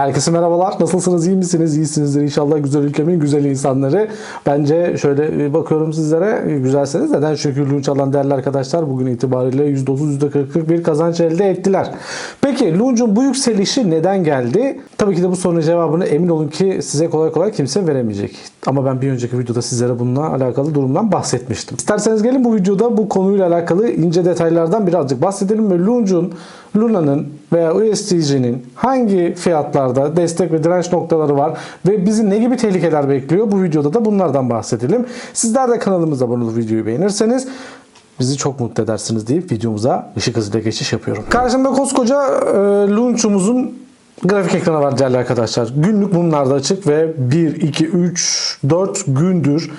Herkese merhabalar. Nasılsınız? iyi misiniz? İyisinizdir inşallah. Güzel ülkemin güzel insanları. Bence şöyle bakıyorum sizlere. Güzelseniz neden? Çünkü Lunch alan değerli arkadaşlar bugün itibariyle %30, %40'lık bir kazanç elde ettiler. Peki Lunch'un bu yükselişi neden geldi? Tabii ki de bu sorunun cevabını emin olun ki size kolay kolay kimse veremeyecek. Ama ben bir önceki videoda sizlere bununla alakalı durumdan bahsetmiştim. İsterseniz gelin bu videoda bu konuyla alakalı ince detaylardan birazcık bahsedelim ve Lunch'un Luna'nın veya USDC'nin hangi fiyatlarda destek ve direnç noktaları var ve bizi ne gibi tehlikeler bekliyor bu videoda da bunlardan bahsedelim. Sizler de kanalımıza abone olup videoyu beğenirseniz bizi çok mutlu edersiniz deyip videomuza ışık hızıyla geçiş yapıyorum. Karşımda koskoca e, Launch'umuzun grafik ekranı var değerli arkadaşlar. Günlük mumlarda açık ve 1, 2, 3, 4 gündür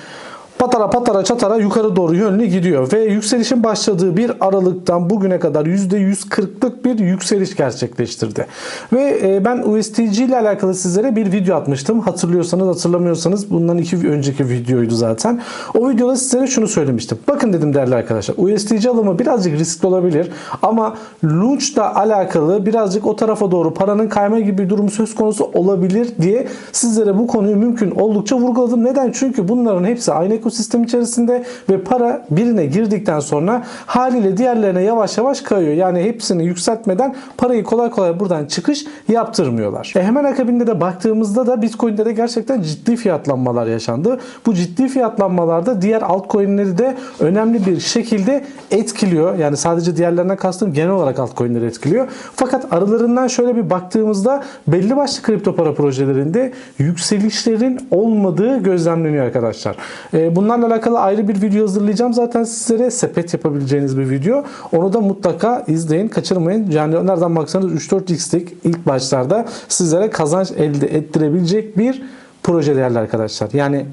patara patara çatara yukarı doğru yönlü gidiyor ve yükselişin başladığı bir aralıktan bugüne kadar %140'lık bir yükseliş gerçekleştirdi. Ve e, ben USTC ile alakalı sizlere bir video atmıştım. Hatırlıyorsanız hatırlamıyorsanız bundan iki önceki videoydu zaten. O videoda sizlere şunu söylemiştim. Bakın dedim değerli arkadaşlar USTC alımı birazcık riskli olabilir ama Launch'la alakalı birazcık o tarafa doğru paranın kayma gibi bir durumu söz konusu olabilir diye sizlere bu konuyu mümkün oldukça vurguladım. Neden? Çünkü bunların hepsi aynı ekosistem içerisinde ve para birine girdikten sonra haliyle diğerlerine yavaş yavaş kayıyor. Yani hepsini yükseltmeden parayı kolay kolay buradan çıkış yaptırmıyorlar. E hemen akabinde de baktığımızda da Bitcoin'de de gerçekten ciddi fiyatlanmalar yaşandı. Bu ciddi fiyatlanmalarda diğer altcoin'leri de önemli bir şekilde etkiliyor. Yani sadece diğerlerine kastım genel olarak altcoin'leri etkiliyor. Fakat aralarından şöyle bir baktığımızda belli başlı kripto para projelerinde yükselişlerin olmadığı gözlemleniyor arkadaşlar. E, bunlarla alakalı ayrı bir video hazırlayacağım. Zaten sizlere sepet yapabileceğiniz bir video. Onu da mutlaka izleyin, kaçırmayın. Yani nereden baksanız 3-4x'lik ilk başlarda sizlere kazanç elde ettirebilecek bir proje değerli arkadaşlar. Yani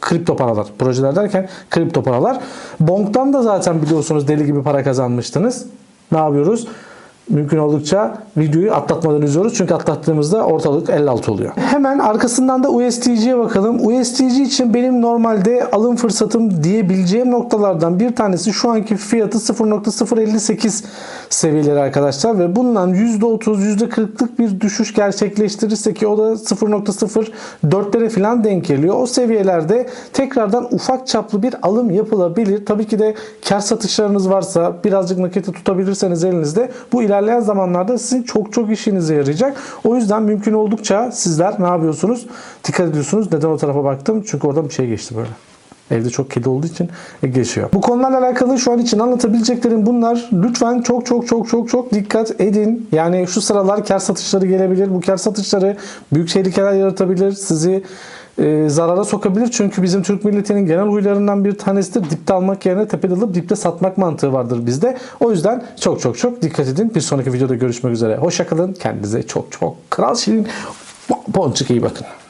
kripto paralar. Projeler derken kripto paralar. Bonk'tan da zaten biliyorsunuz deli gibi para kazanmıştınız. Ne yapıyoruz? Mümkün oldukça videoyu atlatmadan izliyoruz. Çünkü atlattığımızda ortalık 56 oluyor. Hemen arkasından da USDC'ye bakalım. USDC için benim normalde alım fırsatım diyebileceğim noktalardan bir tanesi şu anki fiyatı 0.058 seviyeleri arkadaşlar ve bundan %30 %40'lık bir düşüş gerçekleştirirse ki o da 0.04'lere falan denk geliyor. O seviyelerde tekrardan ufak çaplı bir alım yapılabilir. Tabii ki de kar satışlarınız varsa birazcık nakiti tutabilirseniz elinizde bu ilerleyen zamanlarda sizin çok çok işinize yarayacak. O yüzden mümkün oldukça sizler ne yapıyorsunuz? Dikkat ediyorsunuz. Neden o tarafa baktım? Çünkü oradan bir şey geçti böyle. Evde çok kedi olduğu için geçiyor. Bu konularla alakalı şu an için anlatabileceklerim bunlar. Lütfen çok çok çok çok çok dikkat edin. Yani şu sıralar kar satışları gelebilir. Bu kar satışları büyük tehlikeler yaratabilir. Sizi e, zarara sokabilir. Çünkü bizim Türk milletinin genel huylarından bir tanesidir. Dipte almak yerine tepede alıp dipte satmak mantığı vardır bizde. O yüzden çok çok çok dikkat edin. Bir sonraki videoda görüşmek üzere. Hoşçakalın. Kendinize çok çok kral şirin. Boncuk iyi bakın.